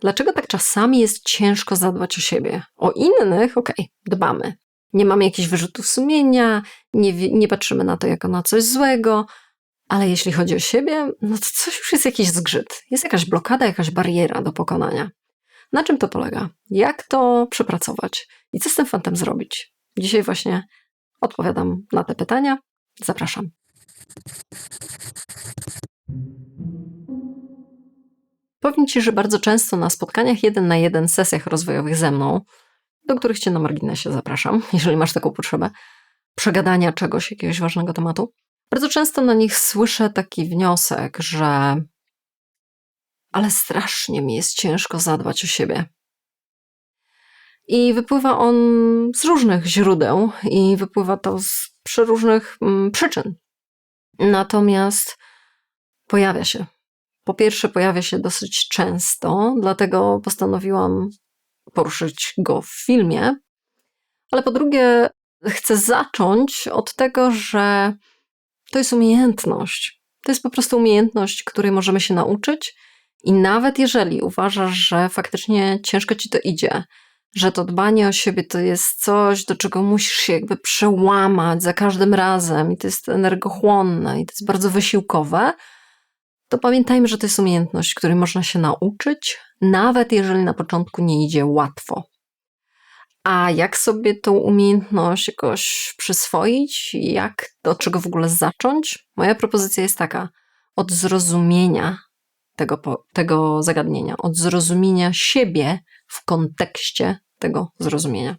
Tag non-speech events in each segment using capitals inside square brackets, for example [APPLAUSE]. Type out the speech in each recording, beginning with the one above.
Dlaczego tak czasami jest ciężko zadbać o siebie? O innych, okej, okay, dbamy. Nie mamy jakichś wyrzutów sumienia, nie, nie patrzymy na to jako na coś złego, ale jeśli chodzi o siebie, no to coś już jest jakiś zgrzyt. Jest jakaś blokada, jakaś bariera do pokonania. Na czym to polega? Jak to przepracować? I co z tym fantem zrobić? Dzisiaj właśnie odpowiadam na te pytania. Zapraszam. Powiem Ci, że bardzo często na spotkaniach jeden na jeden, sesjach rozwojowych ze mną, do których Cię na marginesie zapraszam, [LAUGHS] jeżeli masz taką potrzebę, przegadania czegoś, jakiegoś ważnego tematu, bardzo często na nich słyszę taki wniosek, że ale strasznie mi jest ciężko zadbać o siebie. I wypływa on z różnych źródeł i wypływa to z przeróżnych mm, przyczyn. Natomiast pojawia się. Po pierwsze, pojawia się dosyć często, dlatego postanowiłam poruszyć go w filmie. Ale po drugie, chcę zacząć od tego, że to jest umiejętność. To jest po prostu umiejętność, której możemy się nauczyć. I nawet jeżeli uważasz, że faktycznie ciężko ci to idzie, że to dbanie o siebie to jest coś, do czego musisz się jakby przełamać za każdym razem i to jest energochłonne i to jest bardzo wysiłkowe, to pamiętajmy, że to jest umiejętność, której można się nauczyć, nawet jeżeli na początku nie idzie łatwo. A jak sobie tą umiejętność jakoś przyswoić, jak do czego w ogóle zacząć? Moja propozycja jest taka: od zrozumienia tego, tego zagadnienia, od zrozumienia siebie w kontekście tego zrozumienia.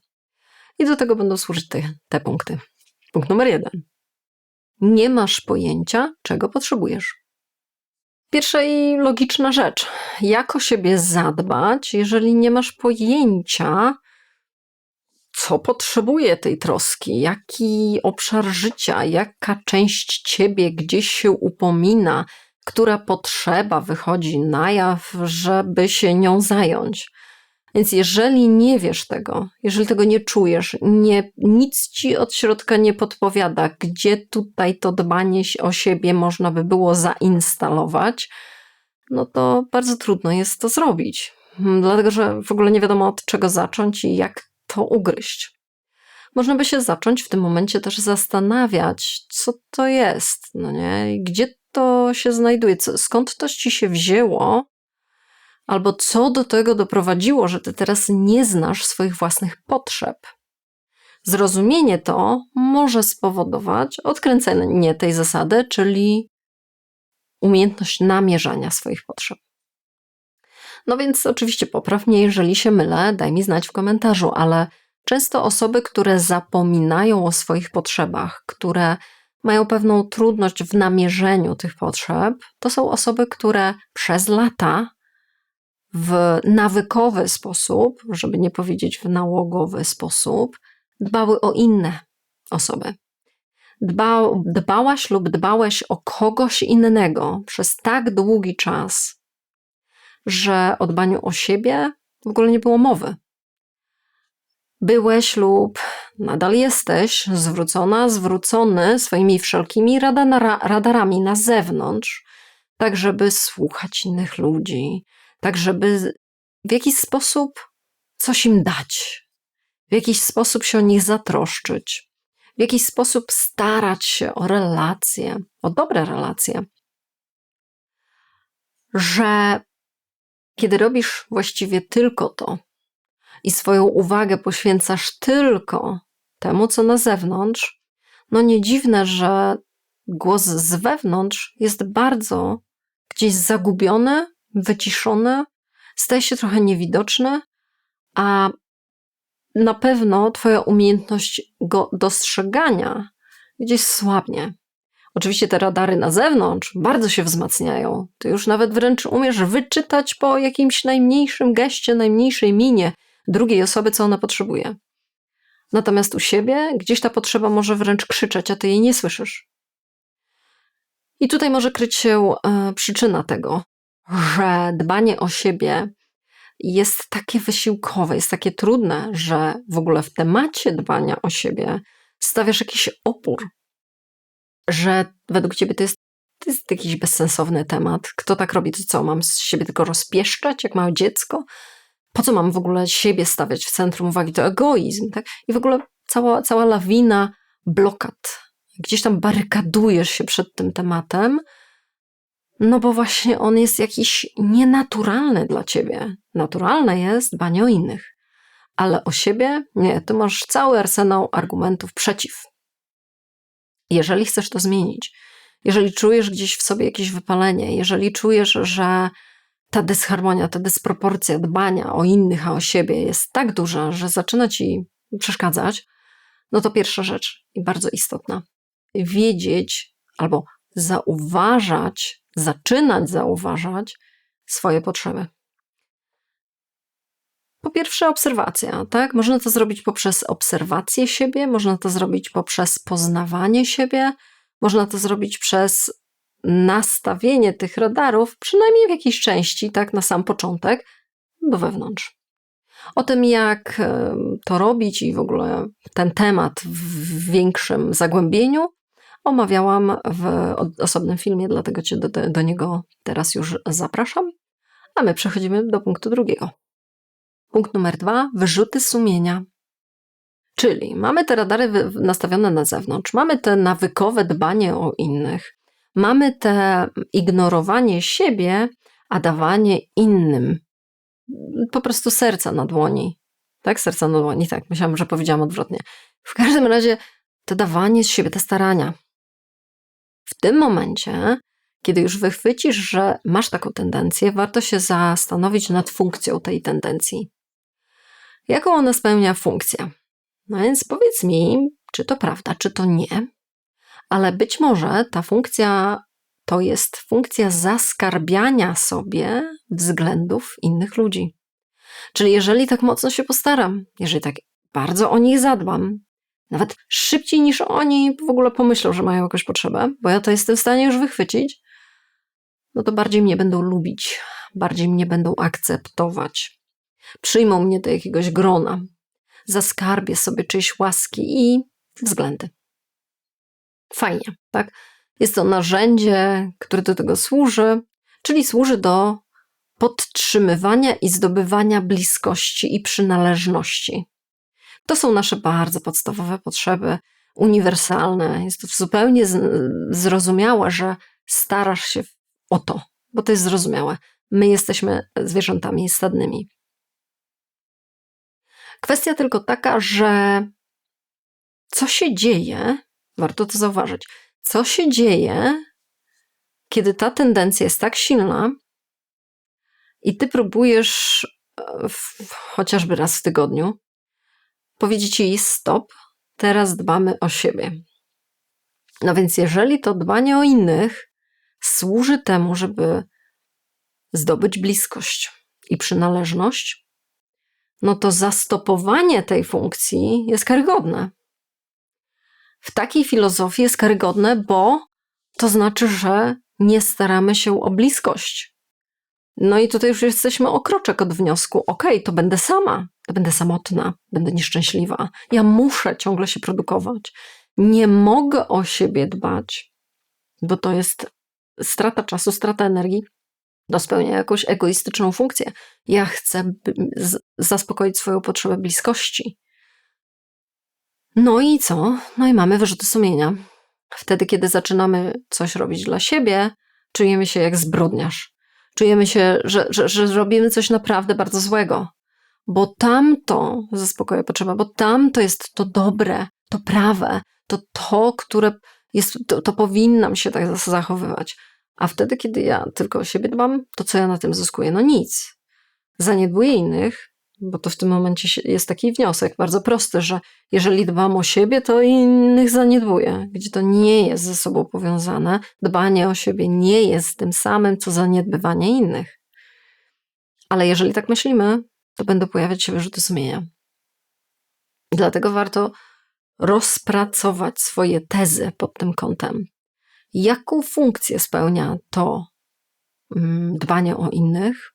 I do tego będą służyć te, te punkty. Punkt numer jeden. Nie masz pojęcia, czego potrzebujesz. Pierwsza i logiczna rzecz. Jak o siebie zadbać, jeżeli nie masz pojęcia, co potrzebuje tej troski, jaki obszar życia, jaka część ciebie gdzieś się upomina, która potrzeba wychodzi na jaw, żeby się nią zająć. Więc jeżeli nie wiesz tego, jeżeli tego nie czujesz, nie, nic ci od środka nie podpowiada, gdzie tutaj to dbanie o siebie można by było zainstalować, no to bardzo trudno jest to zrobić. Hmm, dlatego, że w ogóle nie wiadomo od czego zacząć i jak to ugryźć. Można by się zacząć w tym momencie też zastanawiać, co to jest, no nie? Gdzie to się znajduje, skąd to ci się wzięło, albo co do tego doprowadziło, że ty teraz nie znasz swoich własnych potrzeb. Zrozumienie to może spowodować odkręcenie tej zasady, czyli umiejętność namierzania swoich potrzeb. No więc oczywiście popraw mnie, jeżeli się mylę, daj mi znać w komentarzu, ale często osoby, które zapominają o swoich potrzebach, które mają pewną trudność w namierzeniu tych potrzeb, to są osoby, które przez lata w nawykowy sposób, żeby nie powiedzieć w nałogowy sposób, dbały o inne osoby. Dba, dbałaś lub dbałeś o kogoś innego przez tak długi czas, że o dbaniu o siebie w ogóle nie było mowy. Byłeś lub nadal jesteś zwrócona, zwrócony swoimi wszelkimi radarami na zewnątrz, tak żeby słuchać innych ludzi, tak żeby w jakiś sposób coś im dać, w jakiś sposób się o nich zatroszczyć, w jakiś sposób starać się o relacje, o dobre relacje. Że kiedy robisz właściwie tylko to i swoją uwagę poświęcasz tylko temu, co na zewnątrz, no nie dziwne, że głos z wewnątrz jest bardzo gdzieś zagubiony wyciszony, staje się trochę niewidoczny, a na pewno Twoja umiejętność go dostrzegania gdzieś słabnie. Oczywiście te radary na zewnątrz bardzo się wzmacniają. Ty już nawet wręcz umiesz wyczytać po jakimś najmniejszym geście, najmniejszej minie drugiej osoby, co ona potrzebuje. Natomiast u siebie gdzieś ta potrzeba może wręcz krzyczeć, a ty jej nie słyszysz. I tutaj może kryć się e, przyczyna tego, że dbanie o siebie jest takie wysiłkowe, jest takie trudne, że w ogóle w temacie dbania o siebie stawiasz jakiś opór, że według ciebie to jest to jest jakiś bezsensowny temat. Kto tak robi, to co? Mam z siebie tylko rozpieszczać, jak małe dziecko? Po co mam w ogóle siebie stawiać w centrum uwagi? To egoizm, tak? I w ogóle cała, cała lawina blokad. Gdzieś tam barykadujesz się przed tym tematem, no bo właśnie on jest jakiś nienaturalny dla ciebie. Naturalne jest dbanie o innych, ale o siebie nie, ty masz cały arsenał argumentów przeciw. Jeżeli chcesz to zmienić, jeżeli czujesz gdzieś w sobie jakieś wypalenie, jeżeli czujesz, że ta dysharmonia, ta dysproporcja dbania o innych, a o siebie jest tak duża, że zaczyna ci przeszkadzać, no to pierwsza rzecz i bardzo istotna. Wiedzieć albo zauważać, zaczynać zauważać swoje potrzeby. Po pierwsze, obserwacja, tak? Można to zrobić poprzez obserwację siebie, można to zrobić poprzez poznawanie siebie, można to zrobić przez nastawienie tych radarów, przynajmniej w jakiejś części, tak, na sam początek, do wewnątrz. O tym, jak to robić i w ogóle ten temat w większym zagłębieniu omawiałam w osobnym filmie, dlatego Cię do, do niego teraz już zapraszam. A my przechodzimy do punktu drugiego. Punkt numer dwa: wyrzuty sumienia. Czyli mamy te radary nastawione na zewnątrz, mamy te nawykowe dbanie o innych, mamy te ignorowanie siebie, a dawanie innym. Po prostu serca na dłoni. Tak, serca na dłoni, tak. Myślałam, że powiedziałam odwrotnie. W każdym razie to dawanie z siebie, te starania. W tym momencie, kiedy już wychwycisz, że masz taką tendencję, warto się zastanowić nad funkcją tej tendencji. Jaką ona spełnia funkcję? No więc powiedz mi, czy to prawda, czy to nie, ale być może ta funkcja to jest funkcja zaskarbiania sobie względów innych ludzi. Czyli jeżeli tak mocno się postaram, jeżeli tak bardzo o nich zadbam, nawet szybciej niż oni w ogóle pomyślą, że mają jakąś potrzebę, bo ja to jestem w stanie już wychwycić, no to bardziej mnie będą lubić, bardziej mnie będą akceptować. Przyjmą mnie do jakiegoś grona, zaskarbię sobie czyjś łaski i względy. Fajnie, tak? Jest to narzędzie, które do tego służy, czyli służy do podtrzymywania i zdobywania bliskości i przynależności. To są nasze bardzo podstawowe potrzeby, uniwersalne. Jest to zupełnie zrozumiałe, że starasz się o to, bo to jest zrozumiałe. My jesteśmy zwierzętami stadnymi. Kwestia tylko taka, że co się dzieje, warto to zauważyć, co się dzieje, kiedy ta tendencja jest tak silna i ty próbujesz e, w, chociażby raz w tygodniu powiedzieć jej stop, teraz dbamy o siebie. No więc jeżeli to dbanie o innych służy temu, żeby zdobyć bliskość i przynależność, no to zastopowanie tej funkcji jest karygodne. W takiej filozofii jest karygodne, bo to znaczy, że nie staramy się o bliskość. No i tutaj już jesteśmy o kroczek od wniosku: okej, okay, to będę sama, to będę samotna, będę nieszczęśliwa. Ja muszę ciągle się produkować. Nie mogę o siebie dbać, bo to jest strata czasu, strata energii, do spełnienia jakąś egoistyczną funkcję. Ja chcę zaspokoić swoją potrzebę bliskości. No i co? No i mamy wyrzuty sumienia. Wtedy, kiedy zaczynamy coś robić dla siebie, czujemy się jak zbrodniarz. Czujemy się, że, że, że robimy coś naprawdę bardzo złego, bo tamto zaspokaja potrzeba, bo tamto jest to dobre, to prawe, to to, które jest, to, to powinnam się tak zachowywać. A wtedy, kiedy ja tylko o siebie dbam, to co ja na tym zyskuję? No nic. Zaniedbuję innych, bo to w tym momencie jest taki wniosek bardzo prosty, że jeżeli dbam o siebie, to innych zaniedbuję, gdzie to nie jest ze sobą powiązane. Dbanie o siebie nie jest tym samym, co zaniedbywanie innych. Ale jeżeli tak myślimy, to będą pojawiać się wyrzuty sumienia. Dlatego warto rozpracować swoje tezy pod tym kątem jaką funkcję spełnia to mm, dbanie o innych,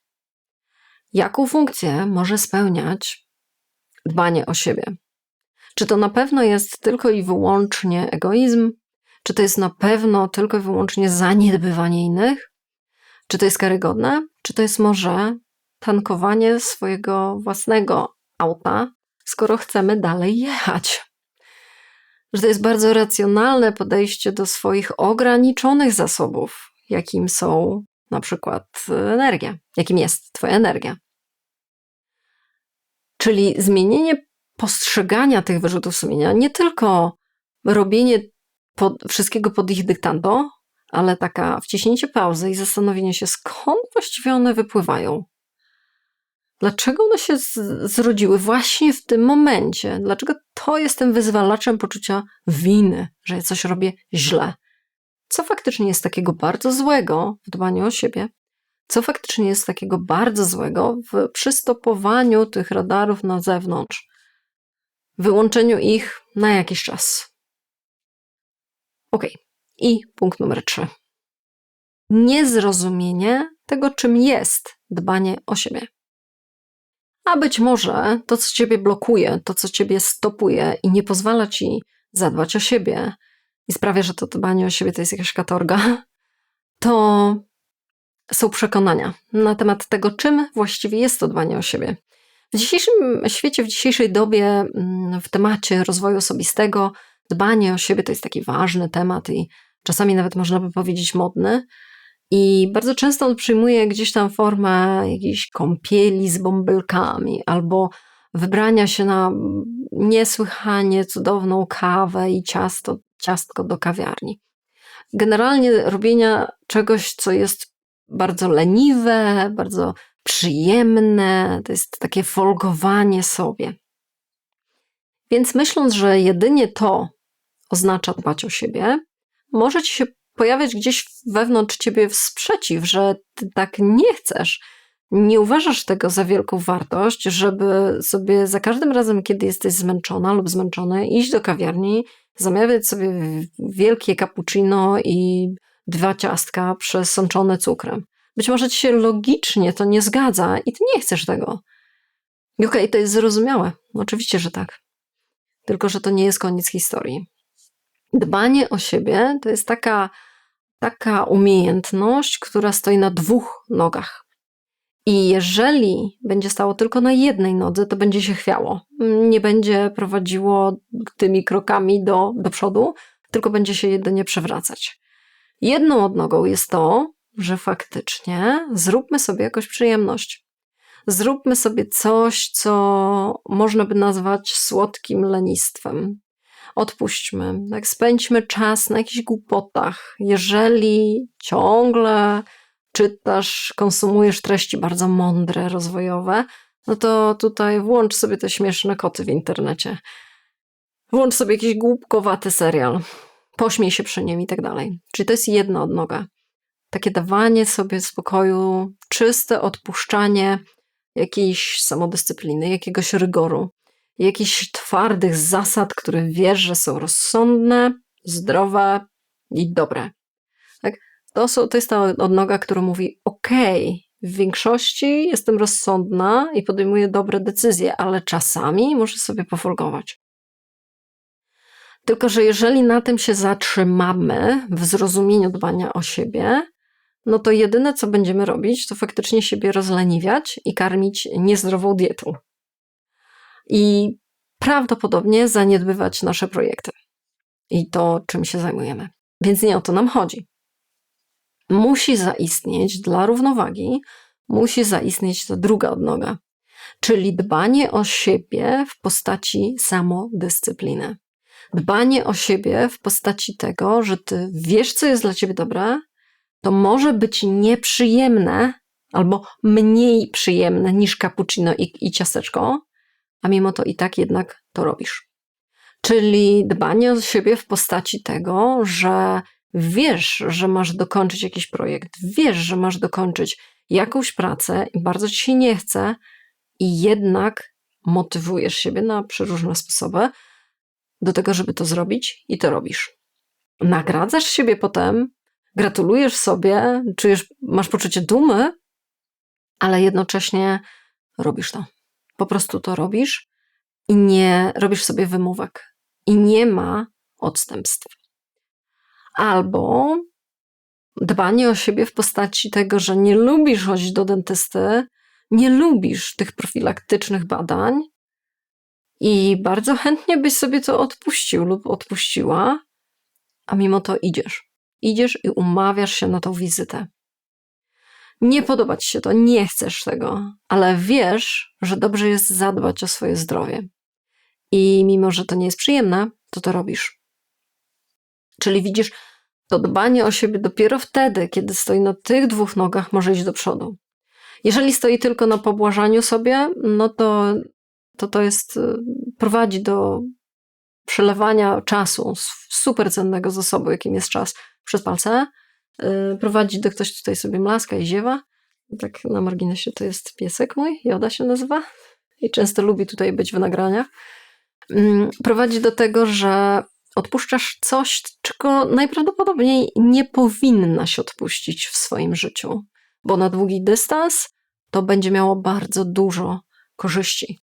jaką funkcję może spełniać dbanie o siebie. Czy to na pewno jest tylko i wyłącznie egoizm, Czy to jest na pewno tylko i wyłącznie zaniedbywanie innych? Czy to jest karygodne? Czy to jest może tankowanie swojego własnego auta, skoro chcemy dalej jechać? Że to jest bardzo racjonalne podejście do swoich ograniczonych zasobów, jakim są na przykład energia, jakim jest Twoja energia. Czyli zmienienie postrzegania tych wyrzutów sumienia, nie tylko robienie pod, wszystkiego pod ich dyktando, ale taka wciśnięcie pauzy i zastanowienie się, skąd właściwie one wypływają. Dlaczego one się zrodziły właśnie w tym momencie? Dlaczego to jest tym wyzwalaczem poczucia winy, że ja coś robię źle? Co faktycznie jest takiego bardzo złego w dbaniu o siebie? Co faktycznie jest takiego bardzo złego w przystopowaniu tych radarów na zewnątrz? Wyłączeniu ich na jakiś czas. Ok. I punkt numer trzy. Niezrozumienie tego, czym jest dbanie o siebie. A być może to, co ciebie blokuje, to, co ciebie stopuje i nie pozwala ci zadbać o siebie i sprawia, że to dbanie o siebie to jest jakaś katorga, to są przekonania na temat tego, czym właściwie jest to dbanie o siebie. W dzisiejszym świecie, w dzisiejszej dobie, mm, w temacie rozwoju osobistego, dbanie o siebie to jest taki ważny temat i czasami nawet można by powiedzieć modny. I bardzo często on przyjmuje gdzieś tam formę jakiejś kąpieli z bąbelkami albo wybrania się na niesłychanie cudowną kawę i ciasto, ciastko do kawiarni. Generalnie robienia czegoś, co jest bardzo leniwe, bardzo przyjemne, to jest takie folgowanie sobie. Więc myśląc, że jedynie to oznacza dbać o siebie, może ci się pojawiać gdzieś wewnątrz ciebie sprzeciw, że ty tak nie chcesz. Nie uważasz tego za wielką wartość, żeby sobie za każdym razem, kiedy jesteś zmęczona lub zmęczony, iść do kawiarni, zamawiać sobie wielkie cappuccino i dwa ciastka przesączone cukrem. Być może ci się logicznie to nie zgadza i ty nie chcesz tego. Okej, okay, to jest zrozumiałe. Oczywiście, że tak. Tylko, że to nie jest koniec historii. Dbanie o siebie to jest taka, taka umiejętność, która stoi na dwóch nogach. I jeżeli będzie stało tylko na jednej nodze, to będzie się chwiało. Nie będzie prowadziło tymi krokami do, do przodu, tylko będzie się jedynie przewracać. Jedną odnogą jest to, że faktycznie zróbmy sobie jakąś przyjemność. Zróbmy sobie coś, co można by nazwać słodkim lenistwem. Odpuśćmy, tak spędźmy czas na jakichś głupotach. Jeżeli ciągle czytasz, konsumujesz treści bardzo mądre, rozwojowe, no to tutaj włącz sobie te śmieszne koty w internecie. Włącz sobie jakiś głupkowaty serial. Pośmiej się przy nim i tak dalej. Czyli to jest jedna odnoga takie dawanie sobie spokoju, czyste odpuszczanie jakiejś samodyscypliny, jakiegoś rygoru, jakichś twardych zasad, które wiesz, że są rozsądne, zdrowe i dobre. Tak? To, są, to jest ta odnoga, która mówi: OK, w większości jestem rozsądna i podejmuję dobre decyzje, ale czasami muszę sobie pofolgować. Tylko, że jeżeli na tym się zatrzymamy w zrozumieniu dbania o siebie, no to jedyne, co będziemy robić, to faktycznie siebie rozleniwiać i karmić niezdrową dietą. I prawdopodobnie zaniedbywać nasze projekty i to, czym się zajmujemy. Więc nie o to nam chodzi. Musi zaistnieć dla równowagi, musi zaistnieć ta druga odnoga, czyli dbanie o siebie w postaci samodyscypliny. Dbanie o siebie w postaci tego, że ty wiesz, co jest dla ciebie dobre, to może być nieprzyjemne albo mniej przyjemne niż cappuccino i, i ciasteczko, a mimo to i tak jednak to robisz. Czyli dbanie o siebie w postaci tego, że wiesz, że masz dokończyć jakiś projekt, wiesz, że masz dokończyć jakąś pracę i bardzo ci się nie chce, i jednak motywujesz siebie na przeróżne sposoby do tego, żeby to zrobić i to robisz. Nagradzasz siebie potem gratulujesz sobie, czujesz, masz poczucie dumy, ale jednocześnie robisz to. Po prostu to robisz i nie robisz sobie wymówek. I nie ma odstępstw. Albo dbanie o siebie w postaci tego, że nie lubisz chodzić do dentysty, nie lubisz tych profilaktycznych badań i bardzo chętnie byś sobie to odpuścił lub odpuściła, a mimo to idziesz. Idziesz i umawiasz się na tą wizytę. Nie podoba ci się to, nie chcesz tego, ale wiesz, że dobrze jest zadbać o swoje zdrowie. I mimo, że to nie jest przyjemne, to to robisz. Czyli widzisz, to dbanie o siebie dopiero wtedy, kiedy stoi na tych dwóch nogach, może iść do przodu. Jeżeli stoi tylko na pobłażaniu sobie, no to to, to jest, y, prowadzi do przelewania czasu, super cennego zasobu, jakim jest czas, przez palce. Y, prowadzi do ktoś tutaj sobie mlaska i ziewa. Tak na marginesie to jest piesek mój, Joda się nazywa i często lubi tutaj być w nagraniach. Mm, prowadzi do tego, że odpuszczasz coś, czego najprawdopodobniej nie powinnaś odpuścić w swoim życiu, bo na długi dystans to będzie miało bardzo dużo korzyści.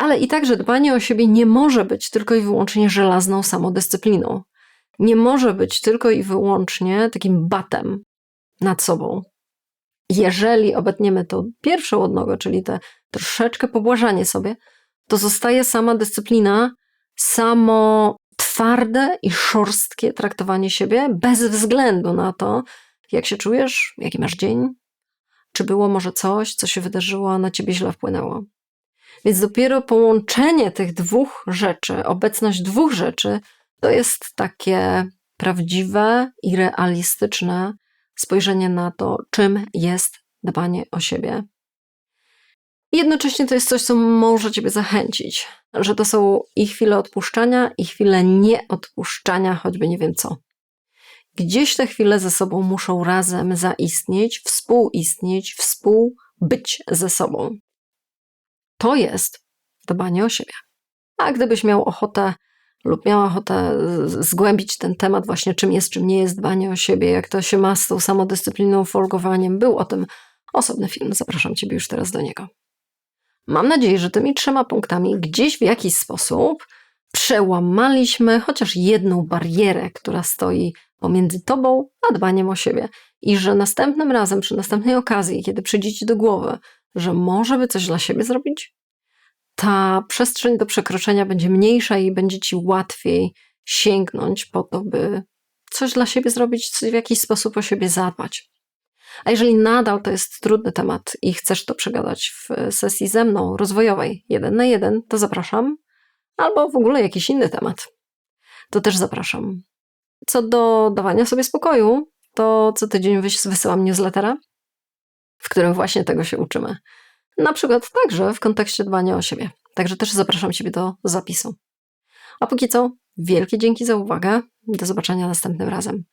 Ale i także dbanie o siebie nie może być tylko i wyłącznie żelazną samodyscypliną. Nie może być tylko i wyłącznie takim batem nad sobą. Jeżeli obetniemy to pierwszą odnogę, czyli te troszeczkę pobłażanie sobie, to zostaje sama dyscyplina, samo twarde i szorstkie traktowanie siebie bez względu na to, jak się czujesz, jaki masz dzień, czy było może coś, co się wydarzyło, a na ciebie źle wpłynęło. Więc dopiero połączenie tych dwóch rzeczy, obecność dwóch rzeczy, to jest takie prawdziwe i realistyczne spojrzenie na to, czym jest dbanie o siebie. I jednocześnie to jest coś, co może Ciebie zachęcić, że to są i chwile odpuszczania, i chwile nieodpuszczania, choćby nie wiem co. Gdzieś te chwile ze sobą muszą razem zaistnieć, współistnieć, współbyć ze sobą. To jest dbanie o siebie. A gdybyś miał ochotę lub miała ochotę zgłębić ten temat, właśnie czym jest, czym nie jest dbanie o siebie, jak to się ma z tą samodyscypliną, folgowaniem, był o tym osobny film. Zapraszam Ciebie już teraz do niego. Mam nadzieję, że tymi trzema punktami gdzieś w jakiś sposób przełamaliśmy chociaż jedną barierę, która stoi pomiędzy Tobą a dbaniem o siebie. I że następnym razem, przy następnej okazji, kiedy przyjdzie Ci do głowy, że może by coś dla siebie zrobić, ta przestrzeń do przekroczenia będzie mniejsza i będzie ci łatwiej sięgnąć po to, by coś dla siebie zrobić, w jakiś sposób o siebie zadbać. A jeżeli nadal to jest trudny temat i chcesz to przegadać w sesji ze mną rozwojowej jeden na jeden, to zapraszam. Albo w ogóle jakiś inny temat. To też zapraszam. Co do dawania sobie spokoju, to co tydzień wysyłam newslettera, w którym właśnie tego się uczymy. Na przykład także w kontekście dbania o siebie. Także też zapraszam Ciebie do zapisu. A póki co, wielkie dzięki za uwagę. Do zobaczenia następnym razem.